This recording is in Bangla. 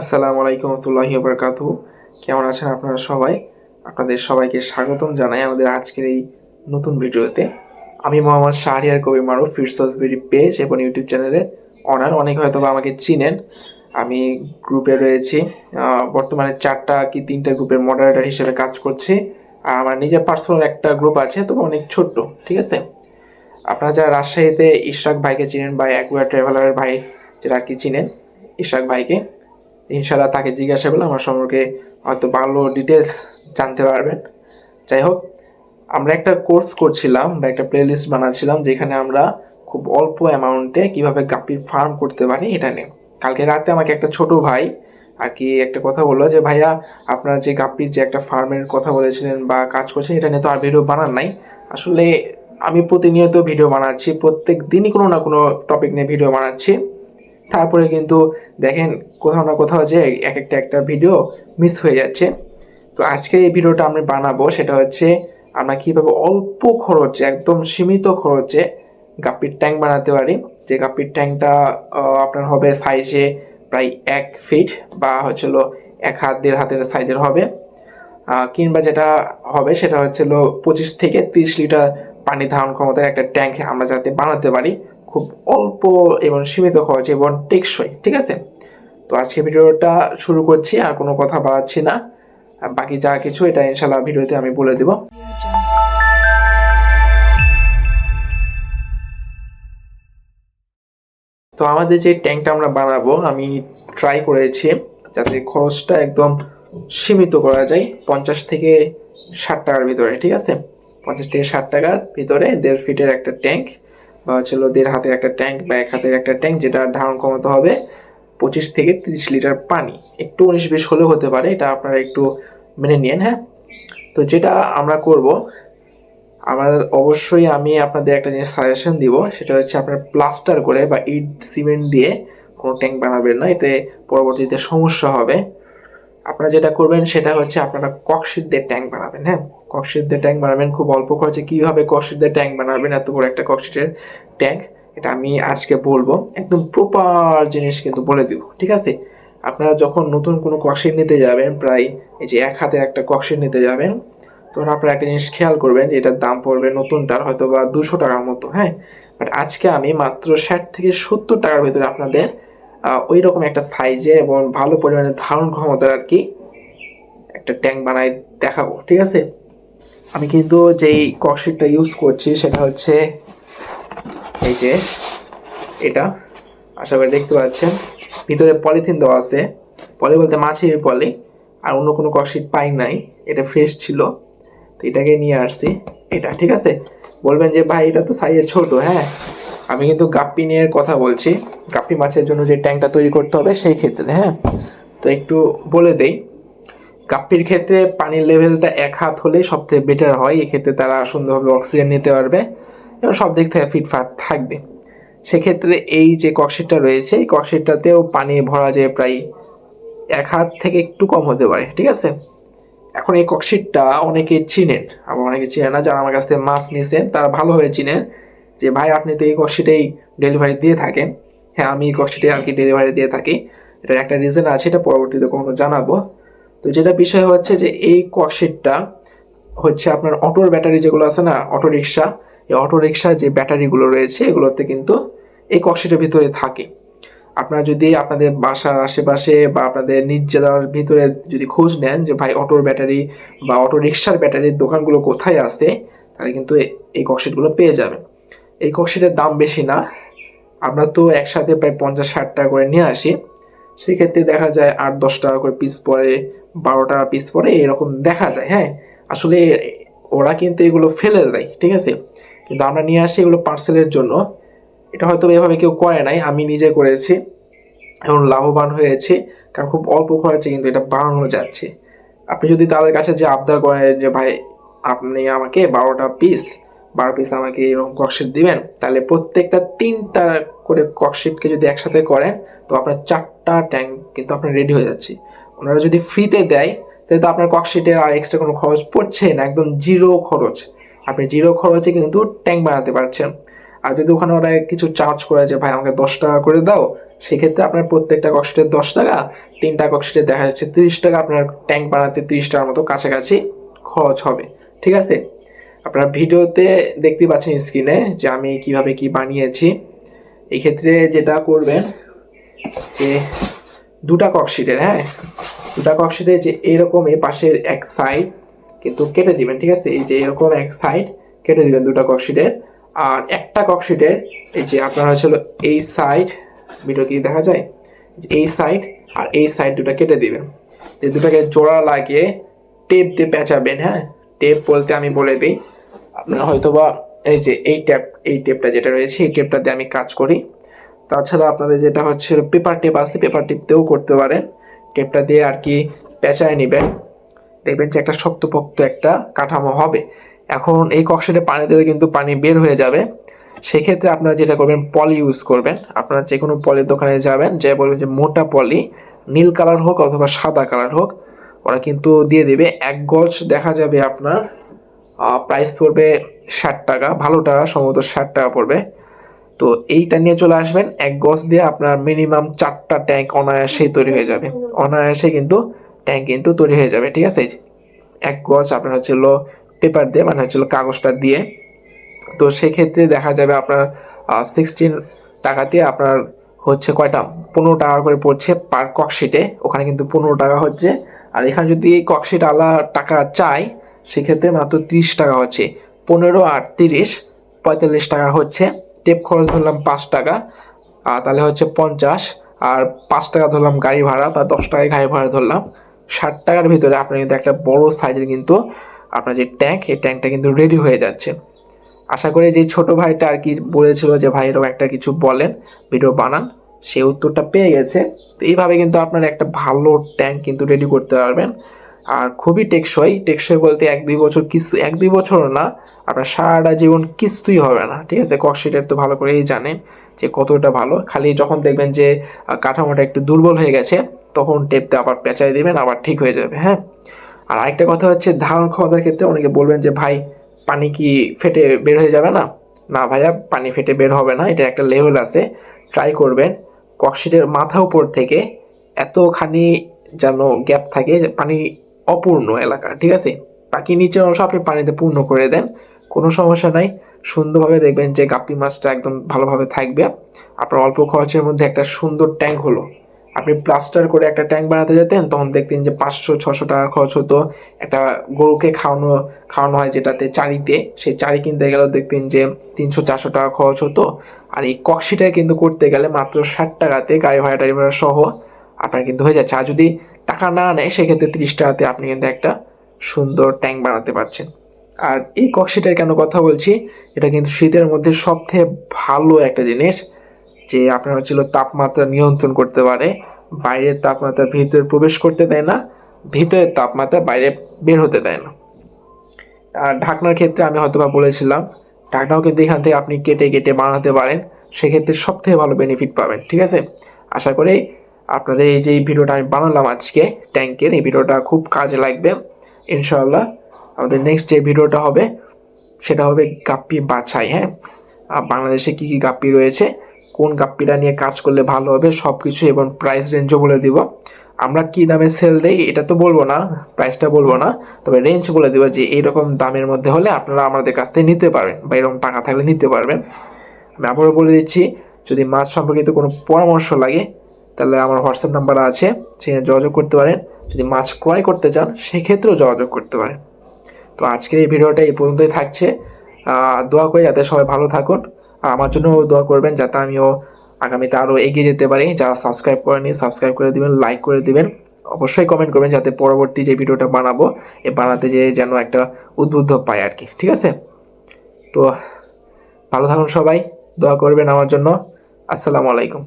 আসসালামু আলাইকুম রহমতুল্লাহি বরকাতু কেমন আছেন আপনারা সবাই? আপনাদের সবাইকে স্বাগতম জানাই আমাদের আজকের এই নতুন ভিডিওতে। আমি মোহাম্মদ শাহরিয়ার কবি মারু ফিরসস বিডি পেজ এবং ইউটিউব চ্যানেলের অনার অনেক হয়তো আমাকে চিনেন। আমি গ্রুপে রয়েছি। বর্তমানে চারটা কি তিনটা গ্রুপের মডারেটর হিসেবে কাজ করছি। আর আমার নিজের পার্সোনাল একটা গ্রুপ আছে, তবে অনেক ছোট্ট, ঠিক আছে? আপনারা যারা রাজশাহীতে ইশরাক ভাইকে চিনেন বা অ্যাকুয়া ট্রাভেলারের ভাই, যারা কি চিনেন, ইশরাক ভাইকে ইনশাল্লাহ তাকে জিজ্ঞাসা করলে আমার সম্পর্কে হয়তো ভালো ডিটেলস জানতে পারবেন। যাই হোক, আমরা একটা কোর্স করছিলাম বা একটা প্লেলিস্ট বানাচ্ছিলাম যেখানে আমরা খুব অল্প অ্যামাউন্টে কীভাবে গাপ্পির ফার্ম করতে পারি এটা নিয়ে। কালকে রাতে আমাকে একটা ছোট ভাই আর কি একটা কথা বলল যে, ভাইয়া, আপনার যে গাপ্পির যে একটা ফার্মের কথা বলেছিলেন বা কাজ করছেন, এটা নিয়ে তো আর ভিডিও বানান নাই। আসলে আমি প্রতিনিয়ত ভিডিও বানাচ্ছি, প্রত্যেক দিনই কোনো না কোনো টপিক নিয়ে ভিডিও বানাচ্ছি। তারপরে কিন্তু দেখেন কোথাও না কোথাও যে এক একটা একটা ভিডিও মিস হয়ে যাচ্ছে। তো আজকে এই ভিডিওটা আমি বানাবো, সেটা হচ্ছে আমরা কীভাবে অল্প খরচে, একদম সীমিত খরচে গাপ্পির ট্যাঙ্ক বানাতে পারি। যে গাপ্পির ট্যাঙ্কটা আপনার হবে সাইজে প্রায় এক ফিট বা হচ্ছিল এক হাত, দেড় হাতের সাইজের হবে। কিংবা যেটা হবে সেটা হচ্ছিল পঁচিশ থেকে তিরিশ লিটার পানি ধারণ ক্ষমতার একটা ট্যাঙ্ক আমরা যাতে বানাতে পারি। খুব অল্প এবং সীমিত খরচ এবং টেকসই, ঠিক আছে? তো আজকে ভিডিওটা শুরু করছি, আর কোনো কথা বাড়াচ্ছি না। বাকি যা কিছু, এটা ইনশাল্লাহ ভিডিওতে আমি বলে দেবো। তো আমাদের যে ট্যাঙ্কটা আমরা বানাবো, আমি ট্রাই করেছি যাতে খরচটা একদম সীমিত করা যায়, পঞ্চাশ থেকে ষাট টাকার ভিতরে, ঠিক আছে? পঞ্চাশ থেকে ষাট টাকার ভিতরে দেড় ফিটের একটা ট্যাঙ্ক। বা হচ্ছিল দেড় হাতের একটা ট্যাঙ্ক বা এক হাতের একটা ট্যাঙ্ক যেটা ধারণ ক্ষমতা হবে পঁচিশ থেকে তিরিশ লিটার পানি। একটু উনিশ বিশ হলেও হতে পারে, এটা আপনারা একটু মেনে নিন হ্যাঁ? তো যেটা আমরা করব, আমার অবশ্যই আমি আপনাদের একটা জিনিস সাজেশন দিব, সেটা হচ্ছে আপনার প্লাস্টার করে বা ইট সিমেন্ট দিয়ে কোনো ট্যাঙ্ক বানাবেন না, এতে পরবর্তীতে সমস্যা হবে। আপনারা যেটা করবেন সেটা হচ্ছে আপনারা ককশিট ট্যাঙ্ক বানাবেন হ্যাঁ? ককশিট ট্যাঙ্ক বানাবেন, খুব অল্প খরচে। কীভাবে ককশিট ট্যাঙ্ক বানাবেন? এত বড় একটা ককশিটের ট্যাঙ্ক। এটা আমি আজকে বলব। একদম প্রপার জিনিস কিন্তু বলে দিব, ঠিক আছে? আপনারা যখন নতুন কোনো ককশিট নিতে যাবেন, প্রায় এই যে এক হাতে একটা ককশিট নিতে যাবেন, তখন আপনারা একটা জিনিস খেয়াল করবেন যে এটার দাম পড়বে নতুনটার হয়তো বা দুশো টাকার মতো হ্যাঁ? বাট আজকে আমি মাত্র ষাট থেকে সত্তর টাকার ভিতরে আপনাদের ওই রকম একটা সাইজে এবং ভালো পরিমাণে ধারণ ক্ষমতার আর কি একটা ট্যাঙ্ক বানাই দেখাবো, ঠিক আছে? আমি কিন্তু যেই ককশিটটা ইউজ করছি সেটা হচ্ছে এই যে এটা, আশা করি দেখতে পাচ্ছেন। ভিতরে পলিথিন দেওয়া আছে। পলি বলতে মাছের পলি আর অন্য কোনো ককশিট পাই নাই। এটা ফ্রেশ ছিল। তো এটাকে নিয়ে আসছি। এটা, ঠিক আছে? বলবেন যে, ভাই, এটা তো সাইজে ছোট হ্যাঁ? আমি কিন্তু গাপ্পি নিয়ে কথা বলছি। গাপ্পি মাছের জন্য যে ট্যাঙ্কটা তৈরি করতে হবে সেই ক্ষেত্রে হ্যাঁ? তো একটু বলে দেই গাপ্পির ক্ষেত্রে পানির লেভেলটা এক হাত হলেই সব থেকে বেটার হয়। এক্ষেত্রে তারা সুন্দরভাবে অক্সিজেন নিতে পারবে এবং সব দিক থেকে ফিটফাট থাকবে। সেক্ষেত্রে এই যে ককশিটটা রয়েছে, এই ককশিটটাতেও পানি ভরা যায় প্রায় এক হাত থেকে একটু কম হতে পারে, ঠিক আছে? এখন এই ককশিটটা অনেকে চিনেন, আবার অনেকে চিনেন না, যারা আমার কাছ থেকে মাছ নিয়েছেন তারা ভালোভাবে চিনেন। যে, ভাই, আপনি তো এই ককশিটেই ডেলিভারি দিয়ে থাকেন। হ্যাঁ আমি এই ককশিটে আর কি ডেলিভারি দিয়ে থাকি। এটার একটা রিজন আছে, এটা পরবর্তীতে কখনো জানাব। তো যেটা বিষয় হচ্ছে যে, এই ককশিটটা হচ্ছে আপনার অটোর ব্যাটারি যেগুলো আছে না অটো রিক্সা এই অটো রিক্সার যে ব্যাটারিগুলো রয়েছে, এগুলোতে কিন্তু এই ককশিটের ভিতরে থাকে। আপনারা যদি আপনাদের বাসার আশেপাশে বা আপনাদের নিজ জেলার ভিতরে যদি খোঁজ নেন যে, ভাই, অটোর ব্যাটারি বা অটো রিক্সার ব্যাটারির দোকানগুলো কোথায় আছে? তাহলে কিন্তু এই ককশিটগুলো পেয়ে যাবেন। এই ককশিটের দাম বেশি না। আমরা তো একসাথে প্রায় পঞ্চাশ, ষাট টাকা করে নিয়ে আসি। সেক্ষেত্রে দেখা যায় আট, দশ টাকা করে পিস পড়ে, বারো টাকা পিস পড়ে, এরকম দেখা যায় হ্যাঁ? আসলে ওরা কিন্তু এগুলো ফেলে দেয়, ঠিক আছে? কিন্তু আমরা নিয়ে আসি এগুলো পার্সেলের জন্য। এটা হয়তো এভাবে কেউ করে নাই, আমি নিজে করেছি। এবং লাভবান হয়েছে, কারণ খুব অল্প খরচে কিন্তু এটা বানানো যাচ্ছে। আপনি যদি তাদের কাছে যে আবদার করেন যে, ভাই, আপনি আমাকে বারোটা পিস বারো পিস আমাকে এরকম ককশিট দিবেন, তাহলে প্রত্যেকটা তিনটা করে ককশিটকে যদি একসাথে করেন, তো আপনার চারটা ট্যাঙ্ক কিন্তু আপনার রেডি হয়ে যাচ্ছে। ওনারা যদি ফ্রিতে দেয়, তাহলে তো আপনার ককশিটের আর এক্সট্রা কোনো খরচ পড়ছে না, একদম জিরো খরচ। আপনি জিরো খরচে কিন্তু ট্যাঙ্ক বানাতে পারছেন। আর যদি ওখানে ওরা কিছু চার্জ করে যে, ভাই, আমাকে দশ টাকা করে দাও, সেক্ষেত্রে আপনার প্রত্যেকটা কক্সিটের দশ টাকা, তিনটা কক্সিটে দেখা যাচ্ছে তিরিশ টাকা, আপনার ট্যাঙ্ক বানাতে তিরিশ টাকার মতো কাছাকাছি খরচ হবে। ঠিক আছে? আপনারা ভিডিওতে দেখতে পাচ্ছেন স্ক্রিনে যে আমি কীভাবে কি বানিয়েছি। এই ক্ষেত্রে যেটা করবেন যে দুটা ককশিটের হ্যাঁ? দুটা ককশিটে যে এরকম এই পাশের এক সাইড কিন্তু কেটে দিবেন, ঠিক আছে? এই যে এরকম এক সাইড কেটে দিবেন দুটা ককশিটের আর একটা ককশিটের এই যে আপনার হচ্ছিল এই সাইড ভিডিও কি দেখা যায়? এই সাইড আর এই সাইড দুটো কেটে দিবেন। যে দুটাকে জোড়া লাগিয়ে টেপ দিয়ে পেঁচাবেন হ্যাঁ? টেপ বলতে আমি বলে দিই। আপনার হয়তোবা এই যে, এই ট্যাপ এই টেপটা যেটা রয়েছে, এই টেপটা দিয়ে আমি কাজ করি। তাছাড়া আপনাদের যেটা হচ্ছে, পেপার টেপ আছে, পেপার টেপ দিয়েও করতে পারেন। টেপটা দিয়ে আর কি পেঁচায় নেবেন। দেখবেন যে একটা শক্তপোক্ত একটা কাঠামো হবে। এখন এই কক্সেটে পানি দিলে কিন্তু পানি বের হয়ে যাবে। সেক্ষেত্রে আপনারা যেটা করবেন, পলি ইউজ করবেন। আপনারা যে কোনো পলির দোকানে যাবেন যে বলবেন যে মোটা পলি, নীল কালার হোক অথবা সাদা কালার হোক। ওরা কিন্তু দিয়ে দেবে। এক গজ দেখা যাবে আপনার প্রাইস পড়বে ষাট টাকা, ভালোটা সম্ভবত ষাট টাকা পড়বে। তো এইটা নিয়ে চলে আসবেন, এক গজ দিয়ে আপনার মিনিমাম চারটা ট্যাঙ্ক অনায়াসেই তৈরি হয়ে যাবে। অনায়াসে কিন্তু ট্যাঙ্ক কিন্তু তৈরি হয়ে যাবে, ঠিক আছে? এক গজ আপনার হচ্ছিল পেপার দিয়ে মানে হচ্ছিল কাগজটা দিয়ে। তো সেক্ষেত্রে দেখা যাবে আপনার সিক্সটিন টাকা দিয়ে আপনার হচ্ছে কয়টা? পনেরো টাকা করে পড়ছে পার ককশিটে ওখানে কিন্তু পনেরো টাকা হচ্ছে। আর এখানে যদি ককশিট আলা টাকা চাই, সেক্ষেত্রে মাত্র তিরিশ টাকা হচ্ছে। পনেরো আর তিরিশ, পঁয়তাল্লিশ টাকা হচ্ছে। টেপ খরচ ধরলাম পাঁচ টাকা, আর তাহলে হচ্ছে পঞ্চাশ। আর পাঁচ টাকা ধরলাম গাড়ি ভাড়া বা দশ টাকায় গাড়ি ভাড়া ধরলাম। ষাট টাকার ভিতরে আপনার কিন্তু একটা বড় সাইজের কিন্তু আপনার যে ট্যাঙ্ক এই ট্যাঙ্কটা কিন্তু রেডি হয়ে যাচ্ছে। আশা করি যে ছোট ভাইটা আর কি বলেছিল যে, ভাই এরকম একটা কিছু বলেন ভিডিও বানান। সে উত্তরটা পেয়ে গেছে। তো এইভাবে কিন্তু আপনার একটা ভালো ট্যাঙ্ক কিন্তু রেডি করতে পারবেন। আর খুবই টেকসই। টেকসই বলতে এক দুই বছর কিছু এক দুই বছরও না, আপনার সারাটা জীবন কিছুই হবে না। ঠিক আছে? ককশিটের তো ভালো করেই জানেন যে কতটা ভালো। খালি যখন দেখবেন যে কাঠামোটা একটু দুর্বল হয়ে গেছে, তখন টেপতে আবার পেঁচাই দেবেন, আবার ঠিক হয়ে যাবে। হ্যাঁ? আর আরেকটা কথা হচ্ছে, ধারণ ক্ষমতার ক্ষেত্রে অনেকে বলবেন যে, ভাই, পানি কি ফেটে বের হয়ে যাবে না? না ভাইয়া, পানি ফেটে বের হবে না। এটা একটা লেভেল আছে। ট্রাই করবেন। ককশিটের মাথা উপর থেকে এতখানি যেন গ্যাপ থাকে পানি অপূর্ণ এলাকা, ঠিক আছে? বাকি নিচের অংশ আপনি পানিতে পূর্ণ করে দেন, কোনো সমস্যা নাই। সুন্দরভাবে দেখবেন যে গাপ্পি মাছটা একদম ভালোভাবে থাকবে। আপনার অল্প খরচের মধ্যে একটা সুন্দর ট্যাঙ্ক হলো। আপনি প্লাস্টার করে একটা ট্যাঙ্ক বানাতে যেতেন, তখন দেখতেন যে পাঁচশো, ছশো টাকা খরচ হতো। একটা গরুকে খাওয়ানো খাওয়ানো হয় যেটাতে চারিতে, সেই চারি কিনতে গেলেও দেখতেন যে তিনশো, চারশো টাকা খরচ হতো। আর এই কক্সিটায় কিন্তু করতে গেলে মাত্র ষাট টাকাতে গাড়ি ভাড়া টাড়ি ভাড়া সহ আপনার কিন্তু হয়ে যাচ্ছে। আর যদি টাকা না নেয়, সেক্ষেত্রে তিরিশ টাকাতে আপনি কিন্তু একটা সুন্দর ট্যাঙ্ক বানাতে পারছেন। আর এই কক্সিটার কেন কথা বলছি? এটা কিন্তু শীতের মধ্যে সবথেকে ভালো একটা জিনিস। যে আপনার হচ্ছিল তাপমাত্রা নিয়ন্ত্রণ করতে পারে, বাইরের তাপমাত্রা ভিতরে প্রবেশ করতে দেয় না, ভিতরের তাপমাত্রা বাইরে বের হতে দেয় না। আর ঢাকনার ক্ষেত্রে আমি হয়তো বা বলেছিলাম, ঢাকনাও কিন্তু এখান থেকে আপনি কেটে কেটে বানাতে পারেন, সেক্ষেত্রে সব থেকে ভালো বেনিফিট পাবেন, ঠিক আছে? আশা করি আপনাদের এই যে ভিডিওটা আমি বানালাম আজকে ট্যাঙ্কের এই ভিডিওটা খুব কাজে লাগবে ইনশাল্লাহ আমাদের নেক্সট যে ভিডিওটা হবে, সেটা হবে গাপ্পি বাছাই হ্যাঁ? বাংলাদেশে কী কী গাপ্পি রয়েছে কোন গাপ্পিটা নিয়ে কাজ করলে ভালো হবে সব কিছু এবং প্রাইস রেঞ্জও বলে দিব। আমরা কি দামে সেল দেই, এটা তো বলব না প্রাইসটা বলব না, তবে রেঞ্জ বলে দেবো যে এইরকম দামের মধ্যে হলে আপনারা আমাদের কাছ থেকে নিতে পারবেন বা এরকম টাকা থাকলে নিতে পারবেন। আমি আবারও বলে দিচ্ছি, যদি মাছ সম্পর্কিত কোনো পরামর্শ লাগে, তাহলে আমার হোয়াটসঅ্যাপ নাম্বার আছে, সেখানে যোগাযোগ করতে পারেন। যদি মাছ ক্রয় করতে চান, সেক্ষেত্রেও যোগাযোগ করতে পারেন। তো আজকের এই ভিডিওটা এই পর্যন্তই থাকছে। দোয়া করে যাতে সবাই ভালো থাকুন। আমার জন্য দোয়া করবেন যাতে আমিও আগামীতে আরও এগিয়ে যেতে পারি। যারা সাবস্ক্রাইব করেনি সাবস্ক্রাইব করে দেবেন লাইক করে দেবেন। অবশ্যই কমেন্ট করবেন যাতে পরবর্তী যে ভিডিওটা বানাবো, এ বানাতে যে যেন একটা উদ্বুদ্ধ পায় আর কি ঠিক আছে? তো ভালো থাকুন সবাই, দোয়া করবেন আমার জন্য। আসসালামু আলাইকুম।